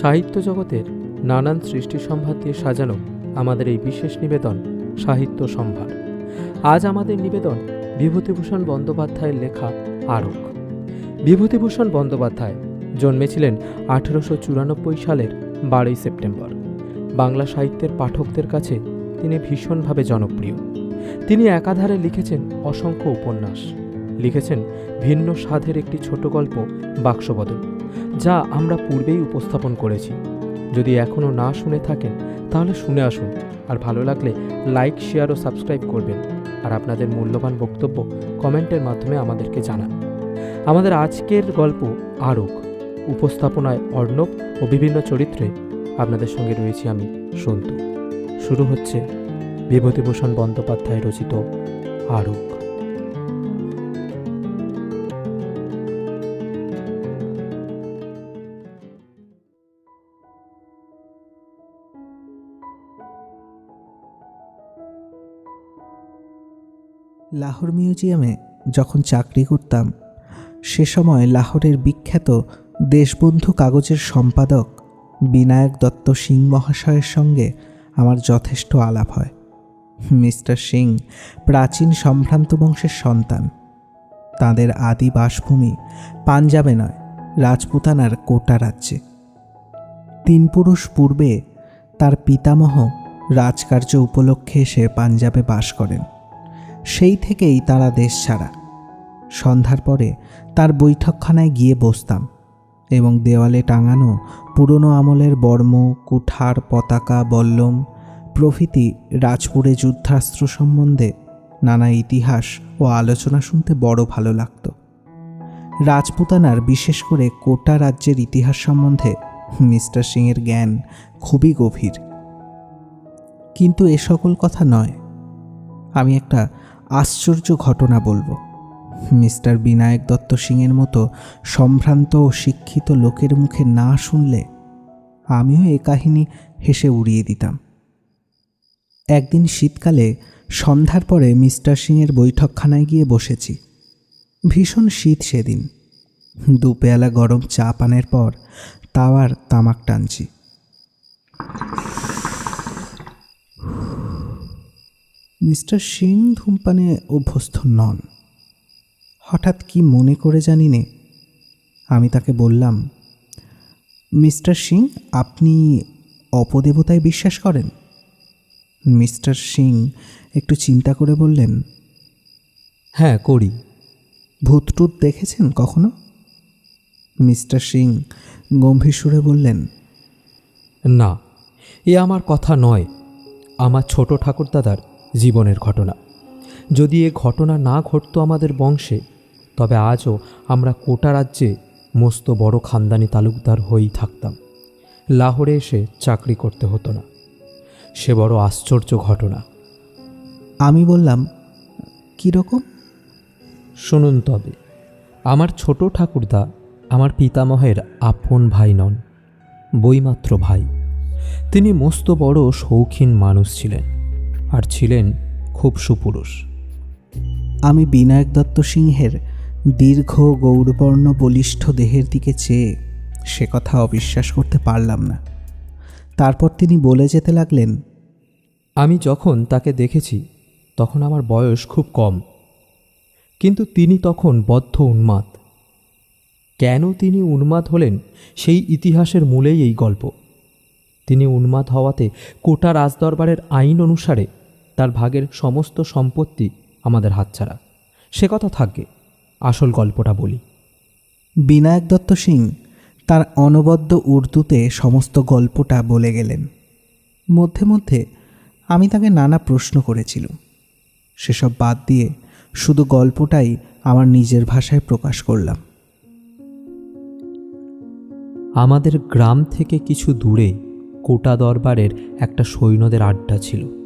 সাহিত্য জগতের নানান সৃষ্টি সম্ভার দিয়ে সাজানো আমাদের এই বিশেষ নিবেদন, সাহিত্য সম্ভার। আজ আমাদের নিবেদন বিভূতিভূষণ বন্দ্যোপাধ্যায়ের লেখা আরক। বিভূতিভূষণ বন্দ্যোপাধ্যায় জন্মেছিলেন আঠেরোশো চুরানব্বই সালের বারোই সেপ্টেম্বর। বাংলা সাহিত্যের পাঠকদের কাছে তিনি ভীষণভাবে জনপ্রিয়। তিনি একাধারে লিখেছেন অসংখ্য উপন্যাস। লিখেছেন ভিন্ন স্বাদের একটি ছোট গল্প বাক্সবদল যা আমরা পূর্বেই উপস্থাপন করেছি। যদি এখনও না শুনে থাকেন, তাহলে শুনে আসুন। আর ভালো লাগলে লাইক, শেয়ার ও সাবস্ক্রাইব করবেন। আর আপনাদের মূল্যবান বক্তব্য কমেন্টের মাধ্যমে আমাদেরকে জানান। আমাদের আজকের গল্প আরক। উপস্থাপনায় অর্ণব ও বিভিন্ন চরিত্রে আপনাদের সঙ্গে রয়েছি আমি, সন্তু। শুরু হচ্ছে বিভূতিভূষণ বন্দ্যোপাধ্যায় রচিত আরক। লাহোর মিউজিয়ামে যখন চাকরি করতাম, সে সময় লাহোরের বিখ্যাত দেশবন্ধু কাগজের সম্পাদক বিনায়ক দত্ত সিং মহাশয়ের সঙ্গে আমার যথেষ্ট আলাপ হয়। মিস্টার সিং প্রাচীন সম্ভ্রান্ত বংশের সন্তান। তাদের আদি বাসভূমি পাঞ্জাবে নয়, রাজপুতানার কোটা রাজ্যে। তিন পুরুষ পূর্বে তার পিতামহ রাজকার্য উপলক্ষে এসে পাঞ্জাবে বাস করেন। সেই থেকেই তারা দেশ ছাড়া সন্ধ্যার পরে তার বৈঠকখানায় গিয়ে বসতাম এবং দেওয়ালে টাঙানো পুরনো আমলের বর্ম, কুঠার, পতাকা, বল্লম, প্রভৃতি রাজপুরে যুদ্ধাস্ত্র সম্বন্ধে নানা ইতিহাস ও আলোচনা শুনতে বড় ভালো লাগতো। রাজপুতানার বিশেষ করে কোটা রাজ্যের ইতিহাস সম্বন্ধে মিস্টার সিংয়ের জ্ঞান খুবই গভীর। কিন্তু এ সকল কথা নয়। আমি একটা আশ্চর্য ঘটনা বলব। মিস্টার বিনায়ক দত্ত সিংয়ের মতো সম্ভ্রান্ত ও শিক্ষিত লোকের মুখে না শুনলে আমিও এ কাহিনী হেসে উড়িয়ে দিতাম। একদিন শীতকালে সন্ধ্যার পরে মিস্টার সিংয়ের বৈঠকখানায় গিয়ে বসেছি। ভীষণ শীত সেদিন। দু পেয়ালা গরম চা পানের পর তাওয়ার তামাক টানছি। মিস্টার সিং ধূমপানে অভ্যস্ত নন। হঠাৎ কি মনে করে জানি নে আমি তাকে বললাম, মিস্টার সিং, আপনি অপদেবতায় বিশ্বাস করেন? মিস্টার সিং একটু চিন্তা করে বললেন হ্যাঁ করি। ভূতটুত দেখেছেন কখনো? মিস্টার সিং গম্ভীর সুরে বললেন, না, এ আমার কথা নয়। আমার ছোট ঠাকুরদাদার জীবনের ঘটনা। যদি এ ঘটনা না ঘটতো আমাদের বংশে তবে আজও আমরা কোটা রাজ্যে মস্ত বড় খানদানি তালুকদার হয়েই থাকতাম। লাহোরে এসে চাকরি করতে হতো না। সে বড় আশ্চর্য ঘটনা। আমি বললাম কীরকম শুনুন তবে আমার ছোট ঠাকুরদা আমার পিতামহের আপন ভাই নন বইমাত্র ভাই। তিনি মস্ত বড় শৌখিন মানুষ ছিলেন। আর ছিলেন খুব সুপুরুষ। আমি বিনায়ক দত্ত সিংহের দীর্ঘ গৌরবর্ণ বলিষ্ঠ দেহের দিকে চেয়ে সে কথা অবিশ্বাস করতে পারলাম না। তারপর তিনি বলে যেতে লাগলেন আমি যখন তাকে দেখেছি তখন আমার বয়স খুব কম। কিন্তু তিনি তখন বদ্ধ উন্মাদ। কেন তিনি উন্মাদ হলেন সেই ইতিহাসের মূলেই এই গল্প। তিনি উন্মাদ হওয়াতে কোটা রাজদরবারের আইন অনুসারে তার ভাগের সমস্ত সম্পত্তি আমাদের হাতছাড়া। সে কথা থাকবে আসল গল্পটা বলি। বিনায়ক দত্ত সিং তার অনবদ্য উর্দুতে সমস্ত গল্পটা বলে গেলেন। মধ্যে মধ্যে আমি তাকে নানা প্রশ্ন করেছিলাম। সেসব বাদ দিয়ে শুধু গল্পটাই আমার নিজের ভাষায় প্রকাশ করলাম। আমাদের গ্রাম থেকে কিছু দূরে কোটা দরবারের একটা সৈন্যদের আড্ডা ছিল।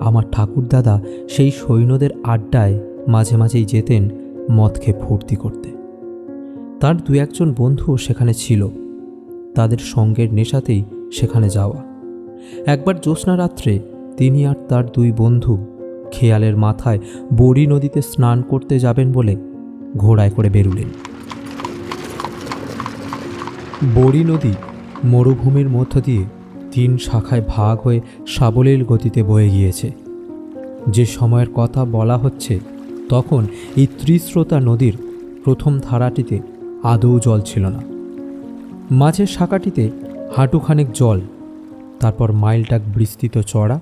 আমার ঠাকুরদাদা সেই সৈন্যদের আড্ডায় মাঝে মাঝেই যেতেন মদ খেয়ে ফুর্তি করতে। তার দু একজন বন্ধুও সেখানে ছিল। তাদের সঙ্গের নেশাতেই সেখানে যাওয়া। একবার জ্যোৎস্না রাত্রে তিনি আর তার দুই বন্ধু খেয়ালের মাথায় বড়ি নদীতে স্নান করতে যাবেন বলে ঘোড়ায় করে বেরুলেন। বড়ি নদী মরুভূমির মধ্য দিয়ে তিন শাখায় ভাগ হয়ে সাবলীল গতিতে বয়ে গিয়েছে। যে সময়ের কথা বলা হচ্ছে, তখন এই ত্রিস্রোতা নদীর প্রথম ধারাটিতে আদৌ জল ছিল না। মাঝের শাখাটিতে হাঁটুখানেক জল, তারপর মাইলটাক বিস্তৃত চড়া,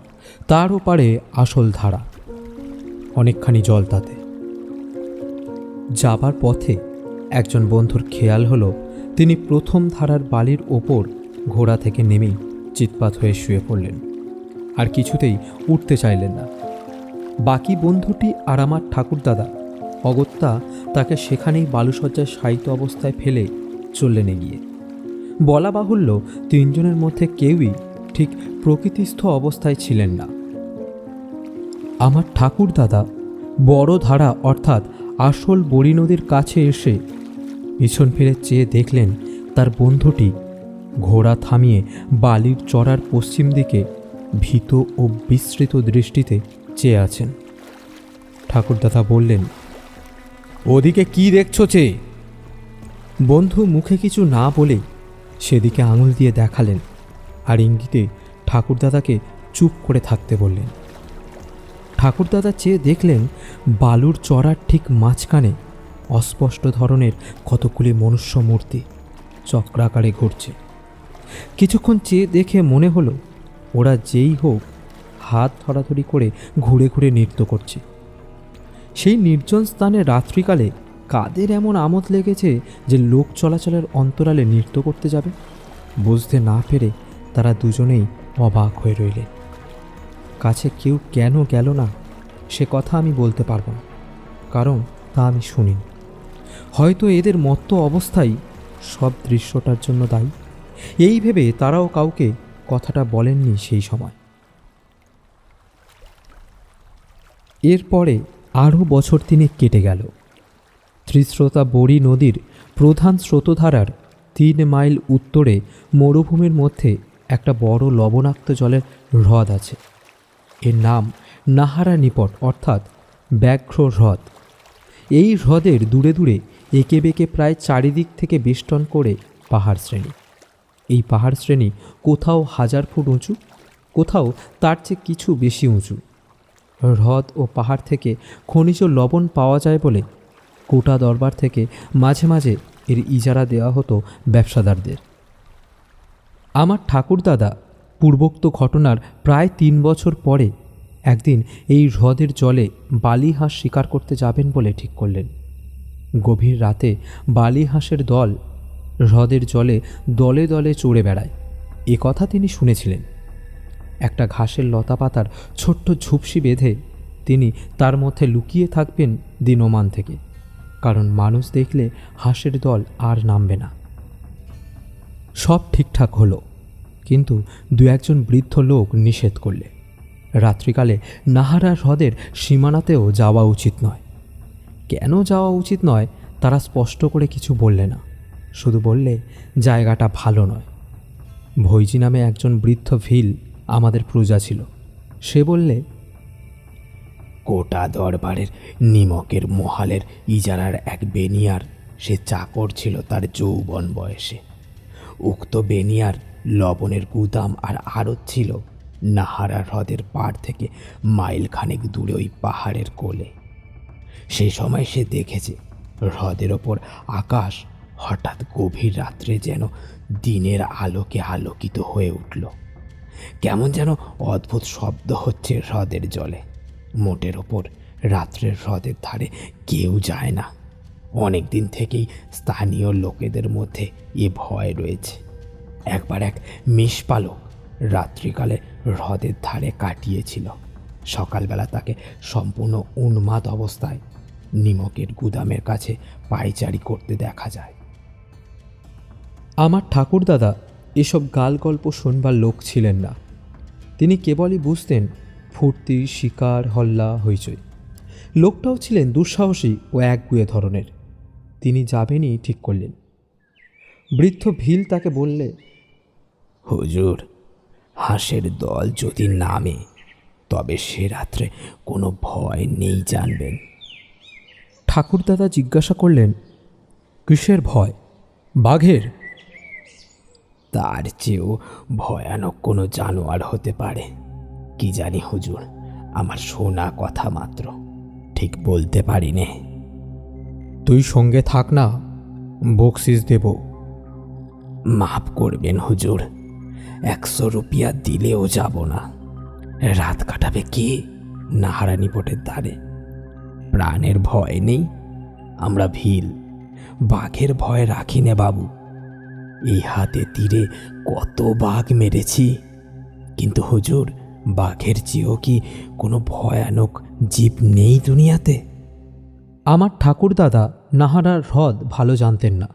তার ওপারে আসল ধারা, অনেকখানি জল তাতে। যাবার পথে একজন বন্ধুর খেয়াল হলো, তিনি প্রথম ধারার বালির ওপর ঘোড়া থেকে নেমেই চিৎপাত হয়ে শুয়ে পড়লেন। আর কিছুতেই উঠতে চাইলেন না। বাকি বন্ধুটি আর আমার ঠাকুরদাদা, অগত্যা তাকে সেখানেই বালুসজ্জায় শায়িত অবস্থায় ফেলে চললেন এগিয়ে। বলা বাহুল্য তিনজনের মধ্যে কেউই ঠিক প্রকৃতিস্থ অবস্থায় ছিলেন না। আমার ঠাকুরদাদা বড় ধারা অর্থাৎ আসল বড়ি নদীর কাছে এসে পিছন ফিরে চেয়ে দেখলেন তার বন্ধুটি ঘোড়া থামিয়ে বালির চড়ার পশ্চিম দিকে ভীত ও বিস্তৃত দৃষ্টিতে চেয়ে আছেন। ঠাকুরদাদা বললেন, ওদিকে কি দেখছ চে বন্ধু মুখে কিছু না বলেই সেদিকে আঙুল দিয়ে দেখালেন আর ইঙ্গিতে ঠাকুরদাদাকে চুপ করে থাকতে বললেন। ঠাকুরদাদা চেয়ে দেখলেন বালুর চড়ার ঠিক মাঝখানে অস্পষ্ট ধরনের কতগুলি মনুষ্য মূর্তি চক্রাকারে ঘুরছে। কিছুক্ষণ চেয়ে দেখে মনে হলো, ওরা যেই হোক, হাত ধরাধরি করে ঘুরে ঘুরে নৃত্য করছে। সেই নির্জন স্থানে রাত্রিকালে কাদের এমন আমোদ লেগেছে যে লোক চলাচলের অন্তরালে নৃত্য করতে যাবে? বুঝতে না পেরে তারা দুজনেই অবাক হয়ে রইলেন। কাছে কেউ কেন গেল না, সে কথা আমি বলতে পারব না, কারণ তা আমি শুনিনি। হয়তো এদের মত্ত অবস্থাই সব দৃশ্যটার জন্য দায়ী। এই ভেবে তারাও কাউকে কথাটা বলেননি সেই সময়। এরপরে আরও বছর তিনেক কেটে গেল। ত্রিস্রোতা বড়ি নদীর প্রধান স্রোতধারার তিন মাইল উত্তরে মরুভূমির মধ্যে একটা বড় লবণাক্ত জলের হ্রদ আছে। এর নাম নাহারা নিপট, অর্থাৎ ব্যাঘ্র হ্রদ। এই হ্রদের দূরে দূরে এঁকে বেঁকে প্রায় চারিদিক থেকে বেষ্টন করে পাহাড় শ্রেণি। এই পাহাড় শ্রেণি কোথাও হাজার ফুট উঁচু, কোথাও তার চেয়ে কিছু বেশি উঁচু। হ্রদ ও পাহাড় থেকে খনিজ লবণ পাওয়া যায় বলে কোটা দরবার থেকে মাঝে মাঝে এর ইজারা দেওয়া হতো ব্যবসাদারদের। আমার ঠাকুরদাদা পূর্বোক্ত ঘটনার প্রায় তিন বছর পরে একদিন এই হ্রদের জলে বালি হাঁস শিকার করতে যাবেন বলে ঠিক করলেন। গভীর রাতে বালি হাঁসের দল হ্রদের জলে দলে দলে চড়ে বেড়ায়। এ কথা তিনি শুনেছিলেন। একটা ঘাসের লতাপাতার ছোট্ট ঝুপসি বেঁধে তিনি তার মধ্যে লুকিয়ে থাকবেন দিনমান থেকে, কারণ মানুষ দেখলে হাঁসের দল আর নামবে না। সব ঠিকঠাক হলো, কিন্তু দু একজন বৃদ্ধ লোক নিষেধ করলে। রাত্রিকালে নাহারা হ্রদের সীমানাতেও যাওয়া উচিত নয়। কেন যাওয়া উচিত নয়, তারা স্পষ্ট করে কিছু বললে না। শুধু বললে, জায়গাটা ভালো নয়। ভৈজি নামে একজন বৃদ্ধ ভিল আমাদের প্রজা ছিল। সে বললে কোটা দরবারের নিমকের মহালের ইজারার এক বেনিয়ার, সে চাকর ছিল তার যৌবন বয়সে। উক্ত বেনিয়ার লবণের গুদাম আর আড়ত ছিল নাহারা হ্রদের পাড় থেকে মাইল খানেক দূরে ওই পাহাড়ের কোলে। সে সময় সে দেখেছে, হ্রদের ওপর আকাশ হঠাৎ গভীর রাত্রে যেন দিনের আলোকে আলোকিত হয়ে উঠল। কেমন যেন অদ্ভুত শব্দ হচ্ছে হ্রদের জলে। মোটের ওপর রাত্রের হ্রদের ধারে কেউ যায় না। অনেক দিন থেকেই স্থানীয় লোকেদের মধ্যে এ ভয় রয়েছে। একবার এক মেষপালক রাত্রিকালে হ্রদের ধারে কাটিয়েছিল। সকালবেলা তাকে সম্পূর্ণ উন্মাদ অবস্থায় নিমকের গুদামের কাছে পাইচারি করতে দেখা যায়। আমার ঠাকুরদাদা এসব গাল গল্প শুনবার লোক ছিলেন না। তিনি কেবলই বুঝতেন ফুর্তি শিকার হল্লা হইচই। লোকটাও ছিলেন দুঃসাহসী ও একগুয়ে ধরনের। তিনি যাবেনই ঠিক করলেন। বৃদ্ধ ভিল তাকে বললে হুজুর হাঁসের দল যদি নামে তবে সে রাত্রে কোনো ভয় নেই জানবেন। ঠাকুরদাদা জিজ্ঞাসা করলেন কিসের ভয়? বাঘের? তার চেয়েও ভয়ানক কোনো জানোয়ার হতে পারে। কি জানি হুজুর আমার শোনা কথা মাত্র। ঠিক বলতে পারি নে তুই সঙ্গে থাক না বকশিস দেব। মাফ করবেন হুজুর একশো রুপিয়া দিলেও যাব না। রাত কাটাবে কে? নাহারানি পটের দ্বারে। প্রাণের ভয় নেই আমরা ভিল। বাঘের ভয় রাখি নে বাবু। এই হাতে তীরে কত বাঘ মেরেছি। কিন্তু হুজুর, বাঘের চেয়েও কি কোনো ভয়ানক জীব নেই দুনিয়াতে? আমার ঠাকুরদাদা নাহারার হ্রদ ভালো জানতেন না।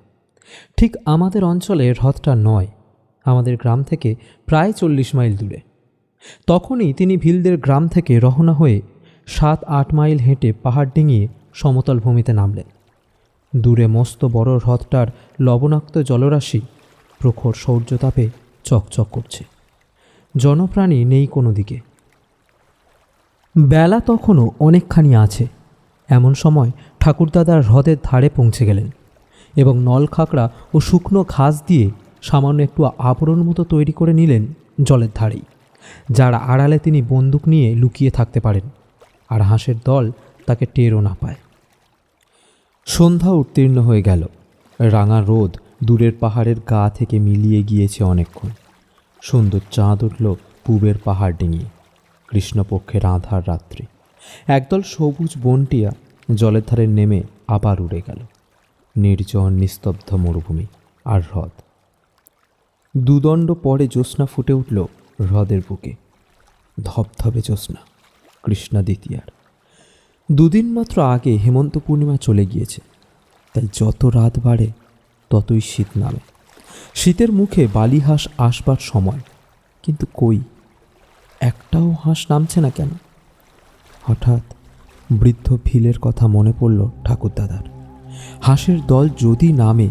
ঠিক আমাদের অঞ্চলে হ্রদটা নয়, আমাদের গ্রাম থেকে প্রায় চল্লিশ মাইল দূরে। তখনই তিনি ভিলদের গ্রাম থেকে রওনা হয়ে সাত আট মাইল হেঁটে পাহাড় ডিঙিয়ে সমতল ভূমিতে নামলেন। দূরে মস্ত বড় হ্রদটার লবণাক্ত জলরাশি প্রখর সৌর্যতাপে চকচক করছে। জনপ্রাণী নেই কোনো দিকে। বেলা তখনও অনেকখানি আছে। এমন সময় ঠাকুরদাদার হ্রদের ধারে পৌঁছে গেলেন এবং নল খাকড়া ও শুকনো ঘাস দিয়ে সামান্য একটু আবরণ মতো তৈরি করে নিলেন জলের ধারেই, যার আড়ালে তিনি বন্দুক নিয়ে লুকিয়ে থাকতে পারেন, আর হাঁসের দল তাকে টেরও না পায়। সন্ধ্যা উত্তীর্ণ হয়ে গেল। রাঙা রোদ দূরের পাহাড়ের গা থেকে মিলিয়ে গিয়েছে অনেকক্ষণ। সুন্দর চাঁদ উঠল পূবের পাহাড় ডিঙিয়ে। কৃষ্ণপক্ষের আধার রাত্রি। একদল সবুজ বনটিয়া জলের ধারে নেমে আবার উড়ে গেল। নির্জন, নিস্তব্ধ মরুভূমি আর হ্রদ। দুদণ্ড পরে জ্যোৎস্না ফুটে উঠল হ্রদের বুকে। ধবধবে জ্যোৎস্না, কৃষ্ণা দ্বিতীয়ার। দুদিন মাত্র আগে হেমন্ত পূর্ণিমা চলে গিয়েছে। তাই যত রাত বাড়ে, ততই শীত নামে। শীতের মুখে বালি হাঁস আসবার সময়। কিন্তু কই? একটাও হাঁস নামছে না কেন? হঠাৎ বৃদ্ধ ভিলের কথা মনে পড়ল ঠাকুরদাদার হাঁসের দল যদি নামে,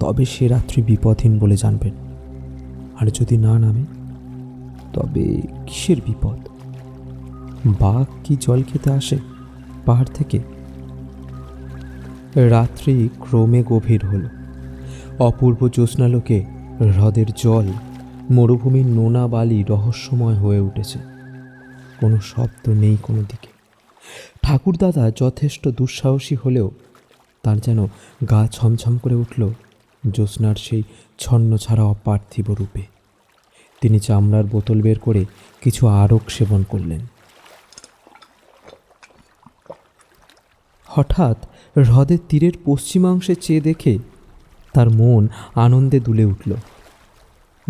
তবে সে রাত্রি বিপদহীন বলে জানবেন। আর যদি না নামে, তবে কিসের বিপদ? বাঘ কি জল খেতে আসে? পাহাড় থেকে রাত্রি ক্রমে গভীর হল। অপূর্ব জ্যোৎস্নালোকে হ্রদের জল, মরুভূমির নোনা বালি রহস্যময় হয়ে উঠেছে। কোনো শব্দ নেই কোনো দিকে। ঠাকুরদাদা যথেষ্ট দুঃসাহসী হলেও তার যেন গা ছমছম করে উঠল জ্যোৎস্নার সেই ছন্ন ছাড়া অপার্থিব রূপে। তিনি চামড়ার বোতল বের করে কিছু আরক সেবন করলেন। হঠাৎ হ্রদের তীরের পশ্চিমাংশে চেয়ে দেখে তার মন আনন্দে দুলে উঠল।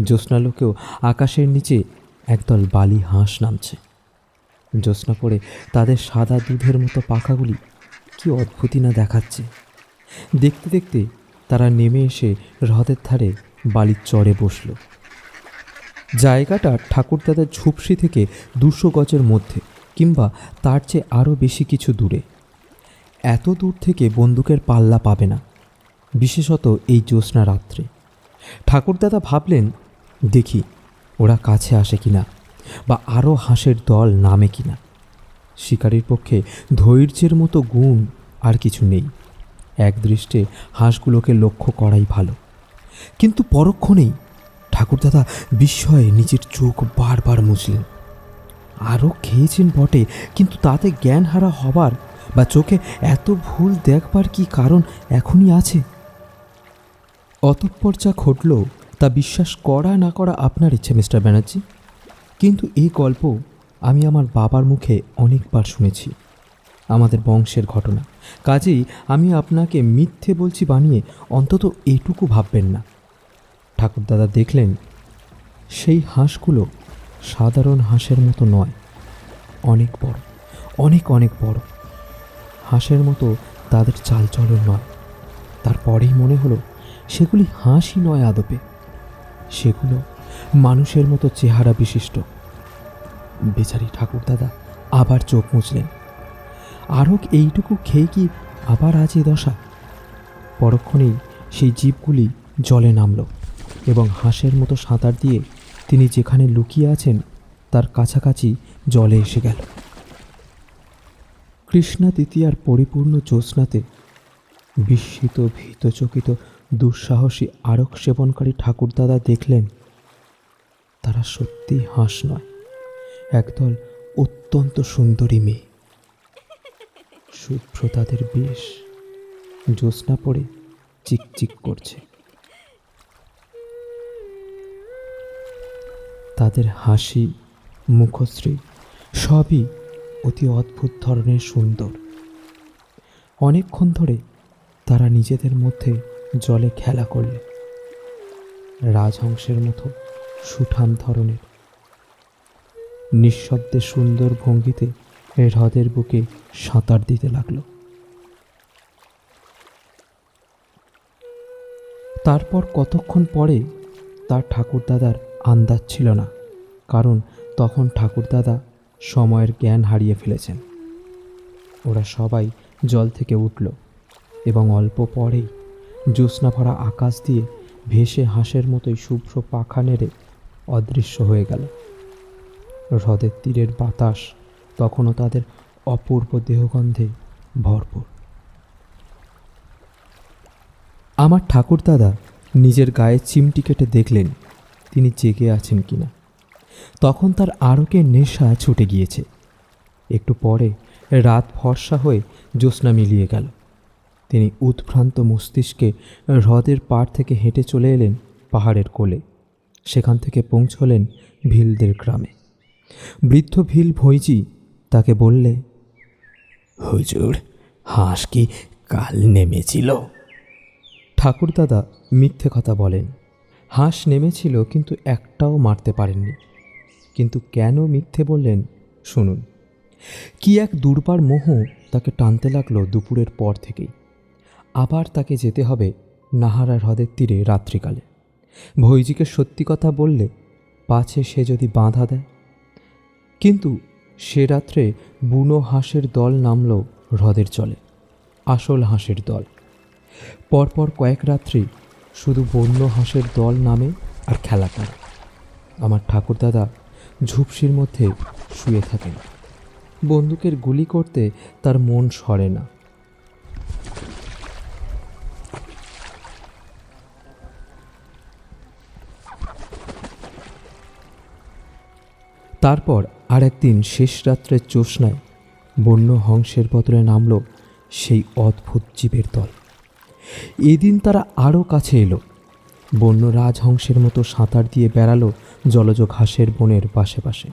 জ্যোৎস্নালোকেও আকাশের নিচে একদল বালি হাঁস নামছে। জ্যোৎস্না পড়ে তাদের সাদা দুধের মতো পাখাগুলি কি অদ্ভুতই না দেখাচ্ছে। দেখতে দেখতে তারা নেমে এসে হ্রদের ধারে বালির চড়ে বসল। জায়গাটা ঠাকুরদাদার ঝুপসি থেকে দুশো গজের মধ্যে কিংবা তার চেয়ে আরও বেশি কিছু দূরে। এত দূর থেকে বন্দুকের পাল্লা পাবে না, বিশেষত এই জ্যোৎস্না রাত্রে। ঠাকুরদাদা ভাবলেন, দেখি, ওরা কাছে আসে কিনা বা আরও হাঁসের দল নামে কিনা। শিকারির পক্ষে ধৈর্যের মতো গুণ আর কিছু নেই। এক দৃষ্টে হাঁসগুলোকে লক্ষ্য করাই ভালো। কিন্তু পরক্ষণেই ঠাকুরদাদা বিস্ময়ে নিজের চোখ বারবার মুছলেন। আরও খেয়েছেন বটে, কিন্তু তাতে জ্ঞান হারা হবার বা চোখে এত ভুল দেখবার কি কারণ এখনই আছে? অতঃপর যা ঘটল, তা বিশ্বাস করা না করা আপনার ইচ্ছে, মিস্টার ব্যানার্জি। কিন্তু এই গল্প আমি আমার বাবার মুখে অনেকবার শুনেছি। আমাদের বংশের ঘটনা। কাজেই আমি আপনাকে মিথ্যে বলছি বানিয়ে অন্তত এটুকু ভাববেন না। ঠাকুরদাদা দেখলেন, সেই হাঁসগুলো সাধারণ হাঁসের মতো নয়। অনেক বড়, অনেক অনেক বড়। হাঁসের মতো তাদের চালচলন নয়। তারপরেই মনে হলো, সেগুলি হাঁসই নয় আদপে। সেগুলো মানুষের মতো চেহারা বিশিষ্ট। বেচারি ঠাকুরদাদা আবার চোখ মুছলেন। আরও এইটুকু খেয়ে কি আবার আজ এ দশা? পরক্ষণেই সেই জীবগুলি জলে নামল এবং হাঁসের মতো সাঁতার দিয়ে তিনি যেখানে লুকিয়ে আছেন, তার কাছাকাছি জলে এসে গেল। কৃষ্ণা তৃতীয়ার পরিপূর্ণ জ্যোৎস্নাতে বিস্মিত, ভীতচকিত, দুঃসাহসী আরক সেবনকারী ঠাকুরদাদা দেখলেন, তারা সত্যি হাঁস নয়, একদল অত্যন্ত সুন্দরী মেয়ে। শুভ্র তাদের বেশ জ্যোৎস্না পড়ে চিকচিক করছে। তাদের হাসি, মুখশ্রী সবই অতি অদ্ভুত ধরনের সুন্দর। অনেকক্ষণ ধরে তারা নিজেদের মধ্যে জলে খেলা করলে। রাজহংসের মতো সুঠাম ধরনের। নিঃশব্দে সুন্দর ভঙ্গিতে হ্রদের বুকে সাঁতার দিতে লাগল। তারপর কতক্ষণ পরে তার ঠাকুরদাদার আন্দাজ ছিল না, কারণ তখন ঠাকুরদাদা সময়ের জ্ঞান হারিয়ে ফেলেছেন। ওরা সবাই জল থেকে উঠল এবং অল্প পরেই জ্যোৎস্না ভরা আকাশ দিয়ে ভেসে হাঁসের মতোই শুভ্র পাখা নেড়ে অদৃশ্য হয়ে গেল। হ্রদের তীরের বাতাস তখনও তাদের অপূর্ব দেহগন্ধে ভরপুর। আমার ঠাকুরদাদা নিজের গায়ে চিমটি কেটে দেখলেন তিনি জেগে আছেন কিনা। তখন তার আরকের নেশা ছুটে গিয়েছে। একটু পরে রাত ফর্সা হয়ে জ্যোৎস্না মিলিয়ে গেল। তিনি উৎভ্রান্ত মস্তিষ্কে হ্রদের পাড় থেকে হেঁটে চলে এলেন পাহাড়ের কোলে। সেখান থেকে পৌঁছলেন ভিলদের গ্রামে। বৃদ্ধ ভিল ভৈজি তাকে বললে, হুজুর, হাঁস কি কাল নেমেছিল? ঠাকুরদাদা মিথ্যে কথা বলেন। হাঁস নেমেছিল কিন্তু একটাও মারতে পারেননি। কিন্তু কেন মিথ্যে বললেন? শুনুন। কি এক দুর্বার মোহ তাকে টানতে লাগল দুপুরের পর থেকেই। আবার তাকে যেতে হবে নাহারা হ্রদের তীরে রাত্রিকালে। ভৈজিকে সত্যি কথা বললে পাছে সে যদি বাঁধা দেয়। কিন্তু সে রাত্রে বুনো হাঁসের দল নামল হ্রদের জলে আসল হাঁসের দল। পরপর কয়েক রাত্রি শুধু বন্য হাঁসের দল নামে আর খেলা করে। আমার ঠাকুরদাদা ঝুপসির মধ্যে শুয়ে থাকেন। বন্দুকের গুলি করতে তার মন সরে না। তারপর আর একদিন শেষ রাত্রের জ্যোৎস্নায় বন্য হংসের বদলে নামল সেই অদ্ভুত জীবের দল। এদিন তারা আরও কাছে এলো। বন্য রাজহংসের মতো সাঁতার দিয়ে বেড়ালো জলজ ঘাসের বনের পাশে পাশে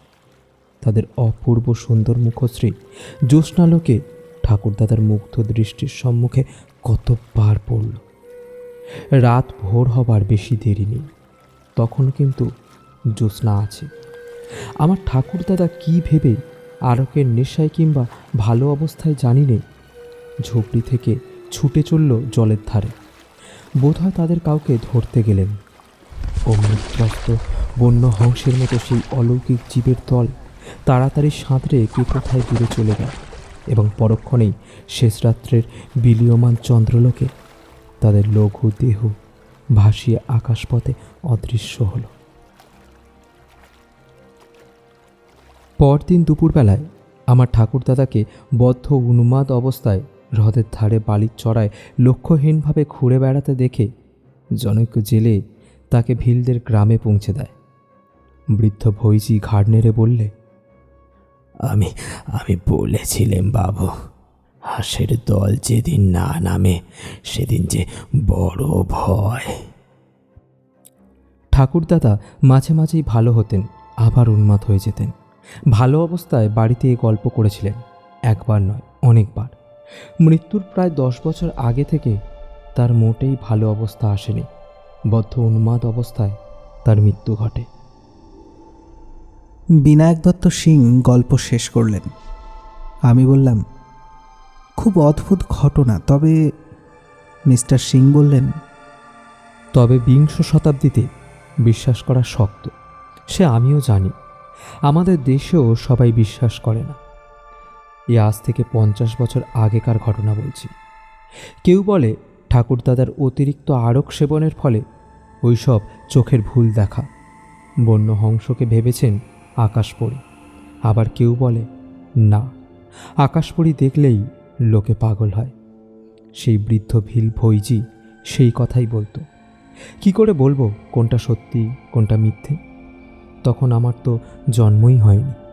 তাদের অপূর্ব সুন্দর মুখশ্রী জ্যোৎস্নালোকে ঠাকুরদাদার মুগ্ধ দৃষ্টির সম্মুখে কতবার পড়ল। রাত ভোর হবার বেশি দেরি নেই। তখন কিন্তু জ্যোৎস্না আছে। আমার ঠাকুরদাদা কি ভেবে আরকের নেশায় কিংবা ভালো অবস্থায় জানি নে ঝুপড়ি থেকে ছুটে চলল জলের ধারে। বোধহয় তাদের কাউকে ধরতে গেলেন। অমৃতগ্রস্ত বন্য হংসের মতো সেই অলৌকিক জীবের দল তাড়াতাড়ি সাঁতরে কে কোথায় দূরে চলে গেল এবং পরক্ষণেই শেষ রাত্রের বিলীয়মান চন্দ্রলোকে তাদের লঘু দেহ ভাসিয়ে আকাশপথে অদৃশ্য হলো। পরদিন দুপুরবেলায় আমার ঠাকুরদাদাকে বদ্ধ উন্মাদ অবস্থায় হ্রদের ধারে বালির চড়ায় লক্ষ্যহীনভাবে ঘুরে বেড়াতে দেখে জনৈক জেলে তাকে ভিলদের গ্রামে পৌঁছে দেয়। বৃদ্ধ ভৈজি ঘাড় নেড়ে বললে আমি আমি বলেছিলাম বাবু হাঁসের দল যেদিন না নামে সেদিন যে বড় ভয়। ঠাকুরদাদা মাঝে মাঝেই ভালো হতেন আবার উন্মাদ হয়ে যেতেন। ভালো অবস্থায় বাড়িতে এই গল্প করেছিলেন একবার নয় অনেকবার। মৃত্যুর প্রায় দশ বছর আগে থেকে তার মোটেই ভালো অবস্থা আসেনি। বদ্ধ উন্মাদ অবস্থায় তার মৃত্যু ঘটে। বিনায়ক দত্ত সিং গল্প শেষ করলেন। আমি বললাম, খুব অদ্ভুত ঘটনা, তবে মিস্টার সিং বললেন, তবে বিংশ শতাব্দীতে বিশ্বাস করা শক্ত, সে আমিও জানি, আমাদের দেশেও সবাই বিশ্বাস করে না। এ আজ থেকে পঞ্চাশ বছর আগেকার ঘটনা বলছি। কেউ বলে ঠাকুরদাদার অতিরিক্ত আরক সেবনের ফলে ওইসব চোখের ভুল দেখা। বন্য হংসকে ভেবেছেন আকাশপরি আবার কেউ বলে, না। আকাশপরি দেখলেই লোকে পাগল হয়। সেই বৃদ্ধ ভিল ভৈজি সেই কথাই বলতো। কি করে বলব? কোনটা সত্যি, কোনটা মিথ্যে? তখন আমার তো জন্মই হয়নি।